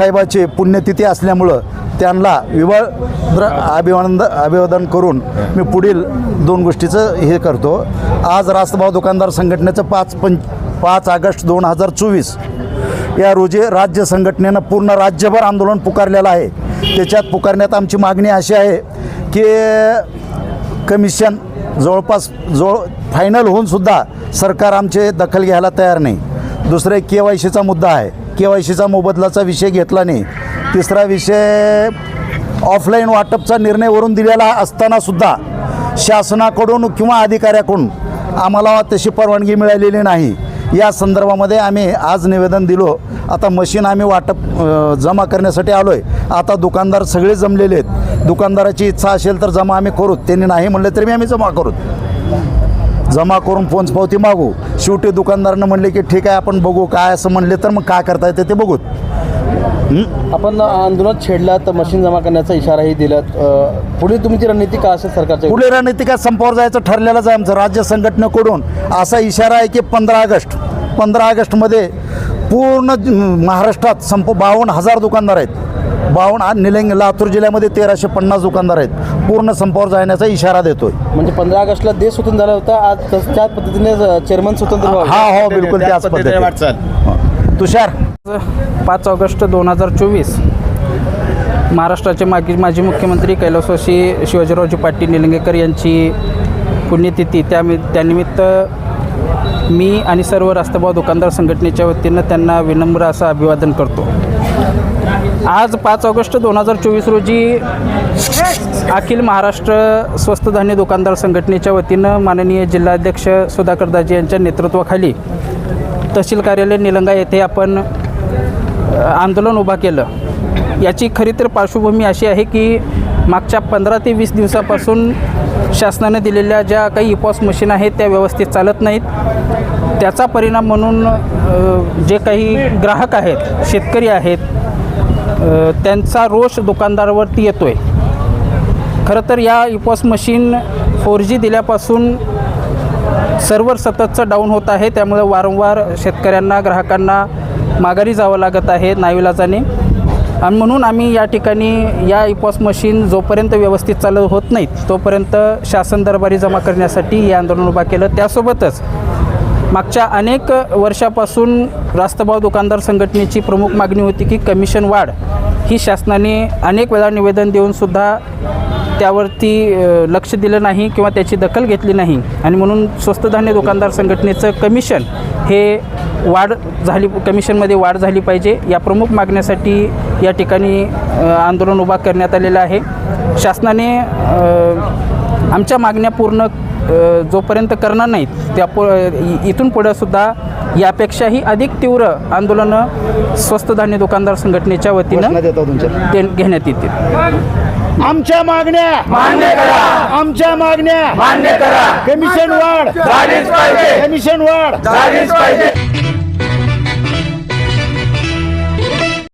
साहेबाची पुण्यतिथी असल्यामुळं त्यांना विवाह अभिवानंद अभिवादन करून मी पुढील दोन गोष्टीचं हे करतो. आज रास्तभाव दुकानदार संघटनेचं पाच पंच पाच ऑगस्ट दोन हजार चोवीस या रोजी राज्य संघटनेनं पूर्ण राज्यभर आंदोलन पुकारलेलं आहे. त्याच्यात पुकारण्यात आमची मागणी अशी आहे की कमिशन जवळपास जवळ फायनल होऊनसुद्धा सरकार आमचे दखल घ्यायला तयार नाही. दुसरे के वाय सीचा मुद्दा आहे. के वाय सीचा मोबदलाचा विषय घेतला नाही. तिसरा विषय ऑफलाईन वाटपचा निर्णय वरून दिलेला असतानासुद्धा शासनाकडून किंवा अधिकाऱ्याकडून आम्हाला तशी परवानगी मिळालेली नाही. या संदर्भामध्ये आम्ही आज निवेदन दिलो. आता मशीन आम्ही वाटप जमा करण्यासाठी आलो आहे आता दुकानदार सगळे जमलेले आहेत. दुकानदाराची इच्छा असेल तर जमा आम्ही करू. त्यांनी नाही म्हणले तरी आम्ही जमा करू. जमा करून फोन पावती मागू. शेवटी दुकानदारानं म्हणले की ठीक आहे आपण बघू काय असं म्हणले तर मग काय करता येते ते बघूत. आपण आंदोलनात छेडला तर मशीन जमा करण्याचा इशाराही दिलात. अ, पुढे तुमची रणनीती का असेल सरकारच्या पुढे रणनीती काय? संपावर जायचं ठरलेलंच आहे आमचं राज्य संघटनेकडून. असा इशारा आहे की पंधरा ऑगस्ट पंधरा ऑगस्टमध्ये पूर्ण महाराष्ट्रात संप बावन्न हजार दुकानदार आहेत. बावन्न आज निलंग लातूर जिल्ह्यामध्ये तेराशे पन्नास दुकानदार आहेत. पूर्ण संपावर जाण्याचा इशारा देतोय. म्हणजे पंधरा ऑगस्टला देश स्वतंत्र झाला होता आज तस- त्याच पद्धतीने चेअरमन स्वतंत्र व्हावे. हा हो बिलकुल त्याच पद्धतीने तुषार? पाच ऑगस्ट दोन हजार चोवीस महाराष्ट्राचे माजी माजी मुख्यमंत्री कैलासवासी शिवाजीरावजी पाटील निलंगेकर यांची पुण्यतिथी. त्या त्यानिमित्त मी आणि सर्व रास्तभाव दुकानदार संघटनेच्या वतीनं त्यांना विनम्र असं अभिवादन करतो. आज पाच ऑगस्ट दोन हजार चोवीस रोजी अखिल महाराष्ट्र स्वस्त धान्य दुकानदार संघटनेच्या वतीनं माननीय जिल्हाध्यक्ष सुधाकरदाजी यांच्या नेतृत्वाखाली तहसील कार्यालय निलंगा येथे आपण आंदोलन उभा केलं. याची खरी तर पार्श्वभूमी अशी आहे की मागच्या पंधरा ते वीस दिवसापासून शासनाने दिलेल्या ज्या काही इपॉस मशीन आहेत त्या व्यवस्थित चालत नाहीत. त्याचा परिणाम म्हणून जे काही ग्राहक आहेत शेतकरी आहेत त्यांचा रोष दुकानदारावरती येतो आहे खरं तर या इपॉस मशीन फोर जी दिल्यापासून सर्व्हर सततचं डाऊन होत आहे. त्यामुळे वारंवार शेतकऱ्यांना ग्राहकांना माघारी जावं लागत आहे नाविलाजाने. आणि म्हणून आम्ही या ठिकाणी या इपॉस मशीन जोपर्यंत व्यवस्थित चालू होत नाहीत तोपर्यंत शासन दरबारी जमा करण्यासाठी हे आंदोलन उभा केलं. त्यासोबतच मागच्या अनेक वर्षापासून रास्तभाव दुकानदार संघटनेची प्रमुख मागणी होती की कमिशन वाढ. ही शासनाने अनेक वेळा निवेदन देऊनसुद्धा त्यावरती लक्ष दिलं नाही किंवा त्याची दखल घेतली नाही. आणि म्हणून स्वस्त धान्य दुकानदार संघटनेचं कमिशन हे वाढ झाली कमिशनमध्ये वाढ झाली पाहिजे. या प्रमुख मागण्यासाठी या ठिकाणी आंदोलन उभा करण्यात आलेलं आहे. शासनाने आमच्या मागण्या पूर्ण जोपर्यंत करणार नाहीत त्या पु इथून पुढं सुद्धा यापेक्षाही अधिक तीव्र आंदोलनं स्वस्त धान्य दुकानदार संघटनेच्या वतीनं ते घेण्यात येतील. आमच्या मागण्या. मान्य करा. आमच्या मागण्या. मान्य करा. कमिशन वाढ. झालीच पाहिजे. कमिशन वाढ. झालीच पाहिजे.